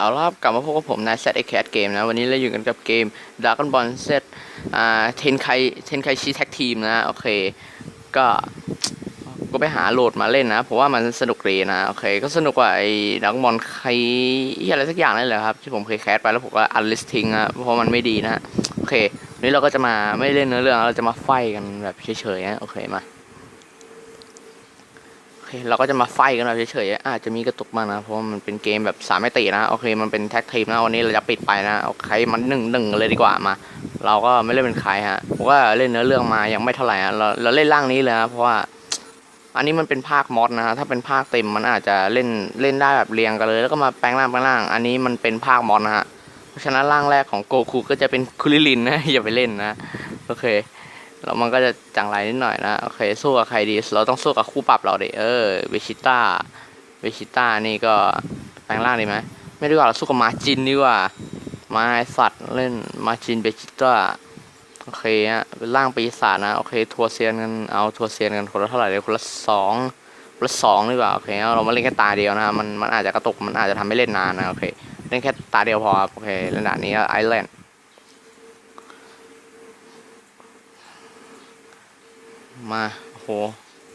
เอาละครับกลับมาพบกับผมนาย Z X Cat Game นะ วันนี้เราอยู่กันกับเกม Dragon Ball Z อ่าเทนไคเทนไคชีแท็กทีมนะ โอเค ก็ก็ไปหาโหลดมาเล่นนะผมว่ามันสนุกดีนะ โอเค ก็สนุกกว่าไอ้ดักบอลใครอะไรสักอย่างนั่นแหละครับ ที่ผมเคยแคสไปแล้วผมก็อันลิสทิ้งอะเพราะมันไม่ดีนะ โอเค วันนี้เราก็จะมาไม่เล่นเนื้อเรื่องเราจะมาไฟกันแบบเฉยๆนะ โอเคมา เคเราก็จะมาไฟกันแบบเฉยๆอาจจะมีกระตุกบ้างนะ เพราะมันเป็นเกมแบบสามมิตินะ โอเค มันเป็นแท็กทีมนะ วันนี้เราจะปิดไปนะโอเคมันหนึ่งหนึ่งเลยดีกว่ามา เราก็ไม่เล่นเป็นใครฮะผมว่าเล่นเนื้อเรื่องมายังไม่เท่าไหร่ฮะเราเราเล่นร่างนี้เลยนะเพราะว่าอันนี้มันเป็นภาคมอดนะฮะถ้าเป็นภาคเต็มมันอาจจะเล่นเล่นได้แบบเรียงกันเลย แล้วก็มาแปลงร่างแปลงร่าง อันนี้มันเป็นภาคมอดนะฮะเพราะฉะนั้นร่างแรกของโกคูก็จะเป็นคุริลินนะอย่าไปเล่นนะโอเค แล้วมันก็จะจังไรนิดหน่อยนะโอเคสู้กับใครดี เราต้องสู้กับคู่ปรับเราดิเออเวชิต้าเวชิต้านี่ก็แปลงร่างดีไหมไม่ดีกว่าเราสู้กับมาจินดีกว่ามาไอสัตว์เล่นมาจินเวชิต้าโอเคฮะเป็นร่างปีศาจนะโอเค ทัวเซียนกันเอาทัวเซียนกันคนละเท่าไหร่เลยคนละสองคนละสองดีกว่าโอเคเอาเรามาเล่นแค่ตาเดียวนะมันมันอาจจะกระตุกมันอาจจะทำให้เล่นนานนะโอเคเล่นแค่ตาเดียวพอโอเคเล่นด่านนี้ไอแลนด์ มาโอ้โห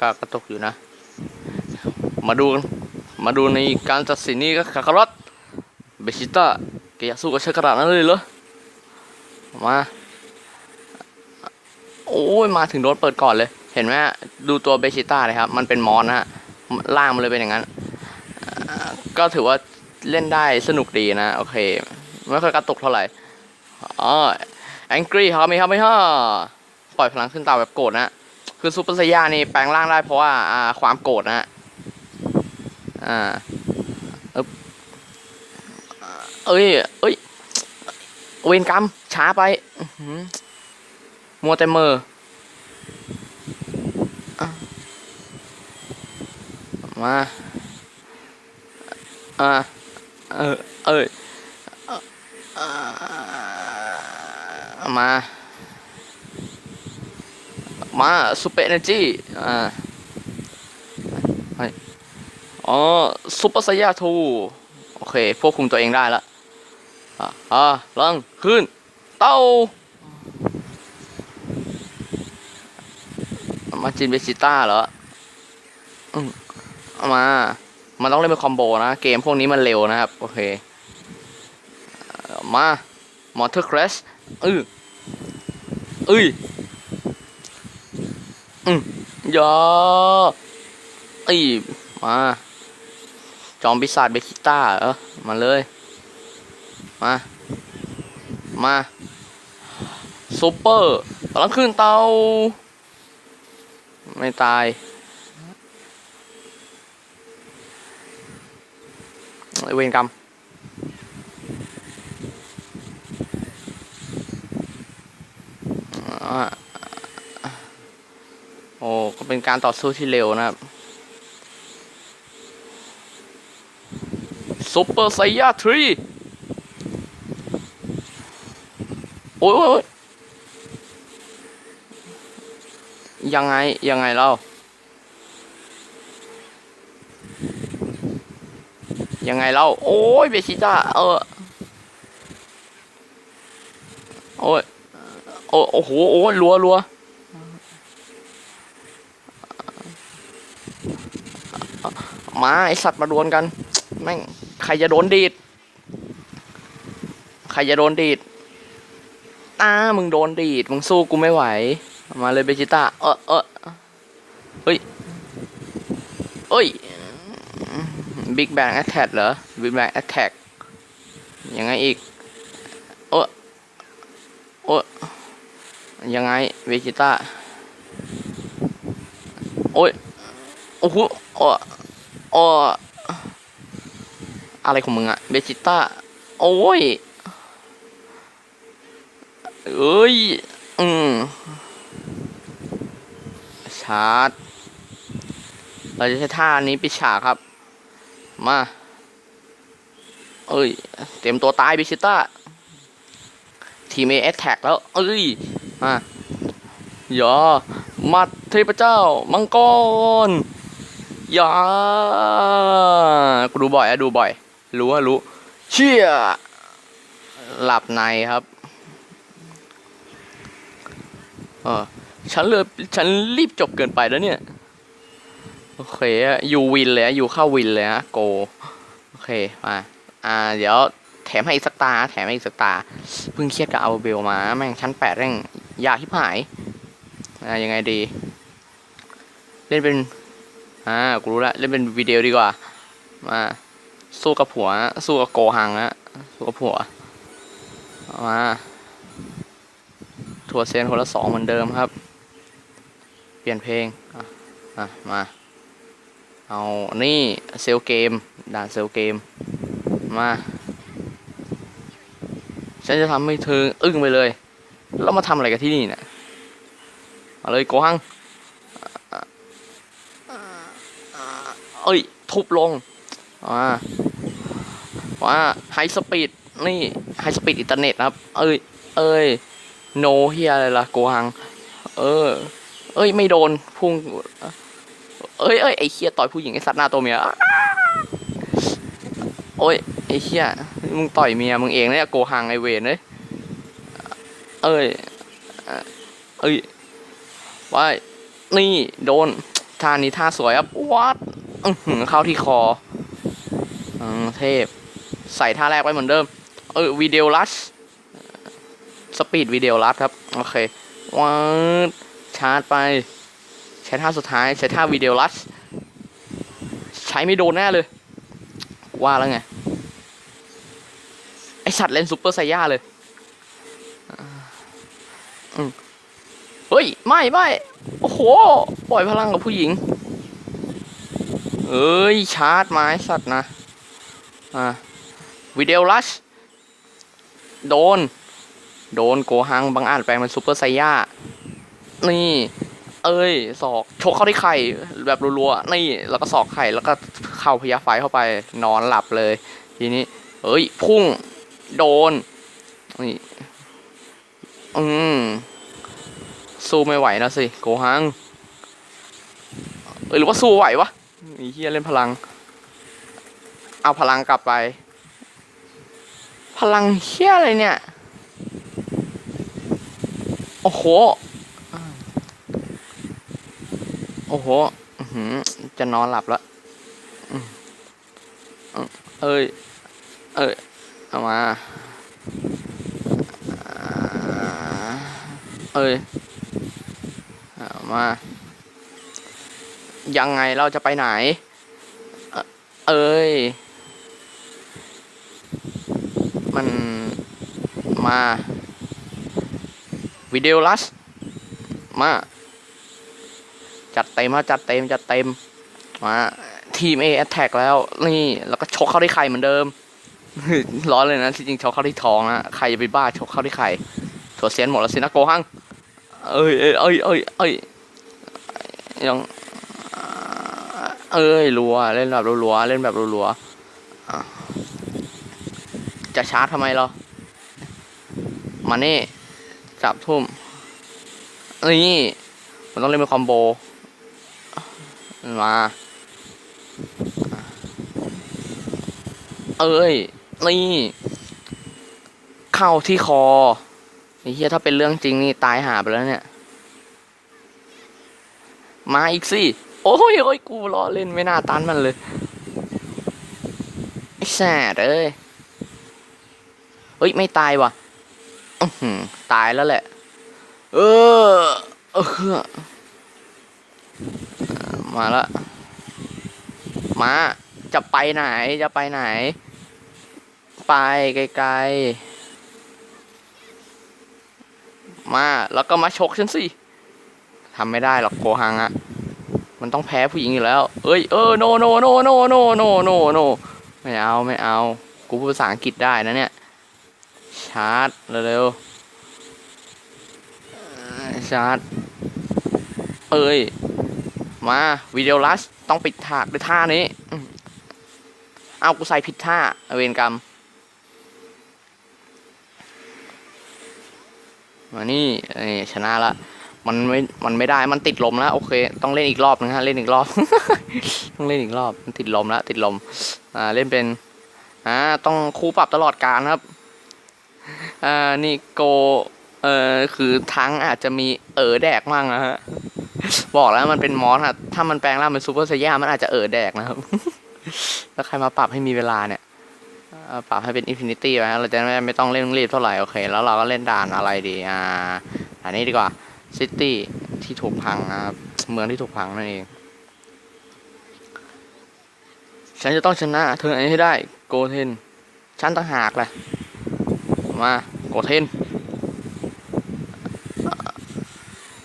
ก็กระตุกอยู่นะ มาดูมาดูในการตัดสินนี่ก็คาคารอตเบชิต้าแกอยากสู้กับฉันขนาดนั้นเลยเหรอมาโอ้ยมาถึงโดนเปิดก่อนเลย เห็นไหมฮะดูตัวเบชิต้าเลยครับ มันเป็นมอนนะฮะล่างมันเลยเป็นอย่างนั้น ก็ถือว่าเล่นได้สนุกดีนะ โอเค ไม่ค่อยกระตุกเท่าไหร่อ๋อแองกี้ครับมีครับไม่ฮ่าปล่อยพลังขึ้นตาแบบโกรธนะ คือซูเปอร์ไซย่านี่แปลงร่างได้เพราะว่าอ่าความโกรธนะฮะอ่าเอบเอ้ยเอ้ยเวรกรรมช้าไปมัวแต่เมอมาอ่าเออเอ้ยอ่ามา มาซูเปอร์เอเนจีอ่าเฮ้ยอ๋อซูเปอร์ไซยาทูโอเคควบคุมตัวเองได้แล้วอ่าลังขึ้น เต้ามาจินเบชิต้าเหรออืมเอามา มันต้องเล่นเป็นคอมโบนะ เกมพวกนี้มันเร็วนะครับ โอเค มามอเตอร์ครชอืออุ้ย อืมยาไอ้ยมา จอมปีศาจเบคิต้าเหรอมาเลย มา มาซูเปอร์กำลังขึ้นเตา ไม่ตายเวรกรรม อ่า โอ้ ก็ เป็นการต่อสู้ที่เร็วนะครับซุปเปอร์ไซยาทรีโอ้ยโอ้ยโอ้ยยังไง ยังไงเรา ยังไงเรา โอ้ยเบชิต้า เออ โอ้ย โอ้โอ้โหโอ้ยรัวรัว มาไอสัตว์มาดวลกันแม่งใครจะโดนดีดใครจะโดนดีดอ้ามึงโดนดีดมึงสู้กูไม่ไหว มาเลยเบจิต้าเออเออเฮ้ยเอ้ยบิ๊กแบงแอ t แทกเหรอบิ๊กแบงแอ t แทกยังไงอีกโอ้โอ้ยังไงเบจิต้าโอ้ยโอ้โหโอ้ โออะไรของมึงอะเบจิต้า โอ้ย เอ้ย อืม ชาร์จ เราจะใช้ท่านี้ปิดฉากครับ มา เอ้ย เตรียมตัวตายเบจิต้า ทีมเอแอตแทกแล้ว เอ้ย มาอย่ามัดเทพเจ้า มังกร ย่ากูดูบ่อยอะดูบ่อย รู้ว่ารู้ เชี่ย หลับในครับเออฉันเลยฉันรีบจบเกินไปแล้วเนี่ย โอเคอะอยู่วินเลยอยู่เข้าวินเลยฮะโก โอเค มา อ่า เดี๋ยวแถมให้อีกสักตาแถมให้อีกสักตาเพิ่งเครียดกับเอาเบลมา แม่งชั้นแปดแม่งยากที่หาย อ่า ยังไงดี เล่นเป็น อ่ากูรู้ละเล่นเป็นวิดีโอดีกว่า มาสู้กับผัว สู้กับโกหังนะสู้กับผัวมาทัวเซนคนละสองเหมือนเดิมครับ เปลี่ยนเพลงอะมา เอา นี่เซลเกม ด่านเซลเกม มา ฉันจะทำให้เธออึ้งไปเลย แล้วมาทำอะไรกันที่นี่เนี่ยมาเลยโกหัง เอ้ย ทุบลงว่าว่าไฮสปีดนี่ไฮสปีดอินเทอร์เน็ตครับ เอ้ย เอ้ยโนเฮียอะไรล่ะโกหังเออ เอ้ยไม่โดนพุ่งเอ้ยเอ้ยไอ้เฮียต่อยผู้หญิงไอ้สัตว์หน้าตัวเมียโอ้ยไอ้เฮียมึงต่อยเมียมึงเองเนี่ยโกหังไอเวนเลยเอ้ยเอ้ยว่ายนี่โดนท่านี้ท่าสวยครับวัด อื้อหือเข้าที่คออืมเทพ ใส่ท่าแรกไว้เหมือนเดิม เออวิดีโอลัสสปีดวิดีโอลัสครับ โอเควัดชาร์จไป ใช้ท่าสุดท้าย ใช้ท่าวิดีโอลัสใช้ไม่โดนแน่เลย ว่าแล้วไง ไอสัตว์เล่นซุปเปอร์ไซย่าเลยเฮ้ย ไม่ไม่โอ้โห ปล่อยพลังกับผู้หญิง เอ้ย ชาร์จไม้สัตว์นะ อ่าวิดีโอลัช โดน โดนโกหังบางอานแปลงเป็นซูเปอร์ไซย่า นี่ เอ้ย ศอกชกเข้าที่ไข่ แบบรัวๆ นี่ แล้วก็ศอกไข่ แล้วก็เข้าพยาไฟเข้าไป นอนหลับเลย ทีนี้ เอ้ย พุ่ง โดน นี่ อืม สู้ไม่ไหวนะสิ โกหังเอ้ยหรือว่าสู้ไหววะ ไอ้เฮียเล่นพลัง เอาพลังกลับไป พลังเฮียอะไรเนี่ย โอ้โห โอ้โหจะนอนหลับแล้วเอ้ย เอ้ย เอามา เอ้ย เอามา ยังไงเราจะไปไหน เอ้ย มันมาวิดีโอลัส มา จัดเต็มมาจัดเต็ม จัดเต็ม มา ทีม A แอตแทกแล้ว นี่ แล้วก็ชกเข้าที่ไข่เหมือนเดิม ร้อนเลยนะที่จริงชกเข้าที่ท้องนะใครจะไปบ้าชกเข้าที่ไข่ถั่วเซียนหมดแล้วสินะโกหังเอ้ยเอ้ยเอ้ยเอ้ยเอ้ยยัง เอ้ยรัวเล่นแบบรัวเล่นแบบรัวจะชาร์จทำไมเรามานี่จับทุ่มนี่มันต้องเล่นเป็นคอมโบ มา เอ้ย นี่ เข้าที่คอไอ้เหี้ยถ้าเป็นเรื่องจริงนี่ ตายหาไปแล้วเนี่ย มาอีกสิ โอ้ยโอ้ยกูล้อเล่นไม่น่าตันมันเลยไอ้แสดเอ้ยเฮ้ย ไม่ตายว่ะตายแล้วแหละ เออ เออ มาละ มา จะไปไหน จะไปไหน ไปไกลๆ มา แล้วก็มาชกฉันสิ ทำไม่ได้หรอกโกหังอะ มันต้องแพ้ผู้หญิงอยู่แล้ว เอ้ย เออ โน โน โน โน โน โน โน โน ไม่เอา ไม่เอา กูพูดภาษาอังกฤษได้นะเนี่ย ชาร์จเร็วๆชาร์จ เอ้ย มาวิดีโอลัสต้องปิดฉากด้วยท่านี้เอากูใส่ผิดท่า เวรกรรม มานี่นี่ชนะละ มันไม่ มันไม่ได้ มันติดลมแล้วโอเค ต้องเล่นอีกรอบนึงฮะ เล่นอีกรอบ ต้องเล่นอีกรอบ มันติดลมแล้ว ติดลม อ่า เล่นเป็น อ่า ต้องคู่ปรับตลอดการครับ อ่า นี่โก เอ่อ คือทั้งอาจจะมีเออแดกมั่งนะฮะ บอกแล้วมันเป็นมอสอะถ้ามันแปลงร่างเป็นซูเปอร์ไซย่ามันอาจจะเออแดกนะครับ แล้วใครมาปรับให้มีเวลาเนี่ยอ่อปรับให้เป็นอินฟินิตี้ไว้เราจะไม่ไม่ต้องเร่งรีบเท่าไหร่โอเค แล้วเราก็เล่นด่านอะไรดี อ่า อันนี้ดีกว่า ซิตี้ที่ถูกพังนะครับ เมืองที่ถูกพังนั่นเอง ฉันจะต้องชนะเธอให้ได้โกเทน ฉันต่างหากแหละมาโกเทน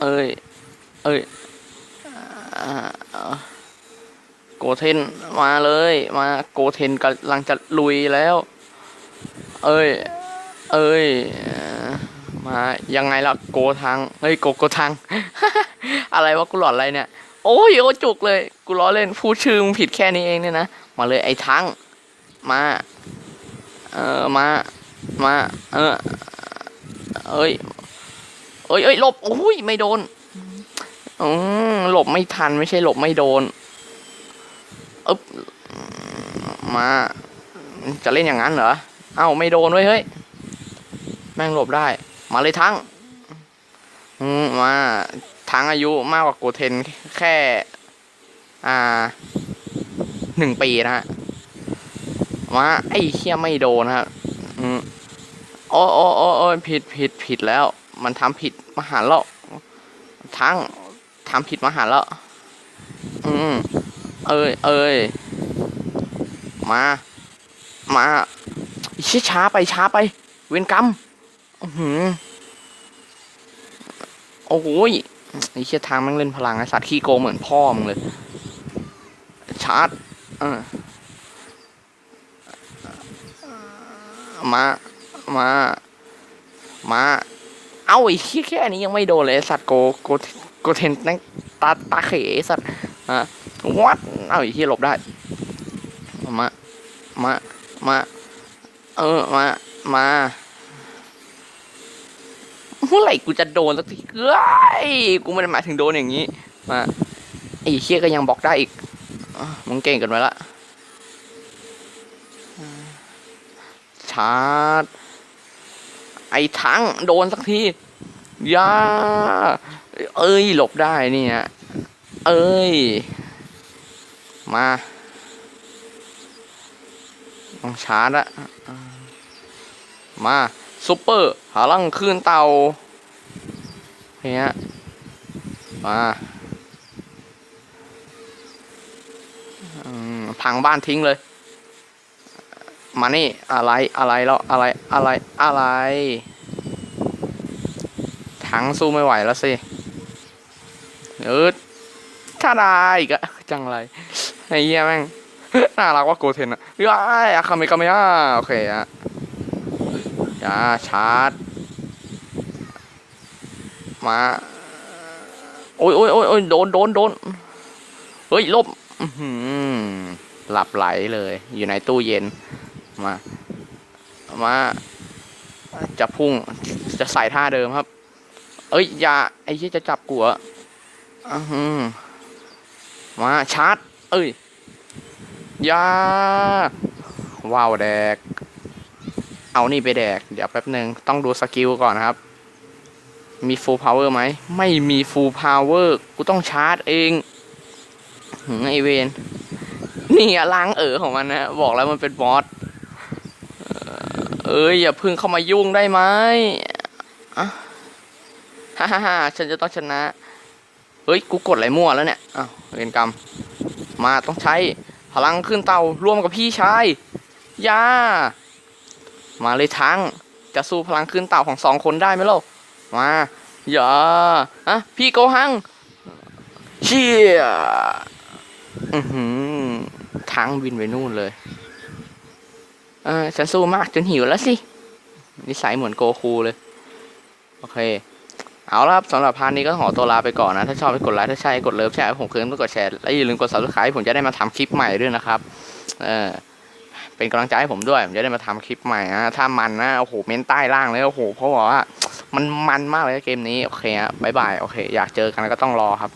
เอ้ย เอ้ยโกเทนมาเลยมาโกเทนกำลังจะลุยแล้ว เอ้ย เอ้ยอ่อ มายังไงล่ะโกทางเฮ้ยโกโกทาง อะไรวะกูหลอนอะไรเนี่ย โอ้ยโอจุกเลย กูล้อเล่นพูดชื่อมึงผิดแค่นี้เองเนี่ยนะมาเลยไอ้ทั้งมาเออมามาเออเอ้ยเอ้ยเอ้ยหลบโอ้ยไม่โดนอืมหลบไม่ทันไม่ใช่หลบไม่โดนอึ๊บมาจะเล่นอย่างนั้นเหรอเอ้าไม่โดนเว้ยเฮ้ยแม่งหลบได้ มาเลยทั้งมาทั้งอายุมากกว่าโกเทนแค่ อ่าหนึ่งปีนะฮะมาไอ้เคี้ยไม่โดนนะครับอืมโอ้โอ้โอ้โอ้ผิดผิดผิดแล้ว มันทำผิดมหันต์แล้วทั้งทำผิดมหันต์แล้วอืมเอ้ยเอ้ยมา มาอิชิช้าไปช้าไป เวนกรรม หือโอ้โหไอ้เชี่ยทางแม่งเล่นพลังไอ้สัตว์ขี้โกงเหมือนพ่อมึงเลย ชาร์จมา มา มา เอาไอ้เหี้ยแค่นี้ยังไม่โดนเลยสัตว์โกโกโกเทนนั่งตาตาเขยสัตว์อะวัดเอาไอ้เหี้ยหลบได้ มา มา มา เออ มา มา มื่อไหร่กูจะโดนสักทีเอ้ยกูไม่ได้หมายถึงโดนอย่างนี้ มาไอ้เหี้ยก็ยังบล็อกได้อีกอมึงเก่งกันไปละชาร์จไอ้ทั้งโดนสักทียาเอ้ยหลบได้นี่ยเอ้ย มาต้องชาร์จอะมาซุปเปอร์หาลังคืนเตา เนี่ยมาพังบ้านทิ้งเลย มานี่อะไรอะไรแล้วอะไรอะไรอะไรทั้งสู้ไม่ไหวแล้วสิเออถ้าได้อีกอะจังไรไอ้เหี้ยแม่งน่ารักว่าโกเทนอะย้ายอะคาเมกาเมะโอเคอะอย่าชาร์จ มา โอ้ยโอ้ยโอ้ยโดนโดนโดนเฮ้ยลบหลับไหลเลย อยู่ในตู้เย็น มา มา จะพุ่ง จะใส่ท่าเดิมครับ เอ้ย อย่า ไอ้ที่จะจับกูเหรออื้อหือมา ชาร์จ เอ้ย อย่า ว้าวแดก เอานี่ไปแดก เดี๋ยวแป๊บหนึ่งต้องดูสกิลก่อนครับ มี full power ไหม ไม่มี full power กูต้องชาร์จเองไอเวนนี่อะล้างเอ๋อของมันนะ บอกแล้วมันเป็นบอสเอ้ยอย่าพึ่งเข้ามายุ่งได้ไหมอะฮ่าฮ่าฮ่าฉันจะต้องชนะ เฮ้ย กูกดอะไรมั่วแล้วเนี่ย อ้าวเวรกรรม มาต้องใช้พลังขึ้นเตาร่วมกับพี่ชายยามาเลยทั้ง จะสู้พลังขึ้นเต่าของสองคนได้ไหมล่ะ มาอย่าอะพี่โกหังเชี่ยอือหือทั้งบินไปนู่นเลย เออฉันสู้มากจนหิวแล้วสินิสัยเหมือนโกคูเลย โอเค เอาละครับสำหรับพาร์ทนี้ก็ขอตัวลาไปก่อนนะ ถ้าชอบไปกดไลค์ถ้าใช่กดเลิฟแชร์ให้ผมเพิ่มต้องกดแชร์ และอย่าลืมกด subscribe ผมจะได้มาทำคลิปใหม่ด้วยนะครับ เออเป็นกำลังใจให้ผมด้วย ผมจะได้มาทำคลิปใหม่นะถ้ามันนะโอ้โหเม้นใต้ล่างเลยโอ้โหเพราะว่า มันมันมากเลยเกมนี้ โอเคฮะบ๊ายบาย โอเค อยากเจอกันก็ต้องรอครับ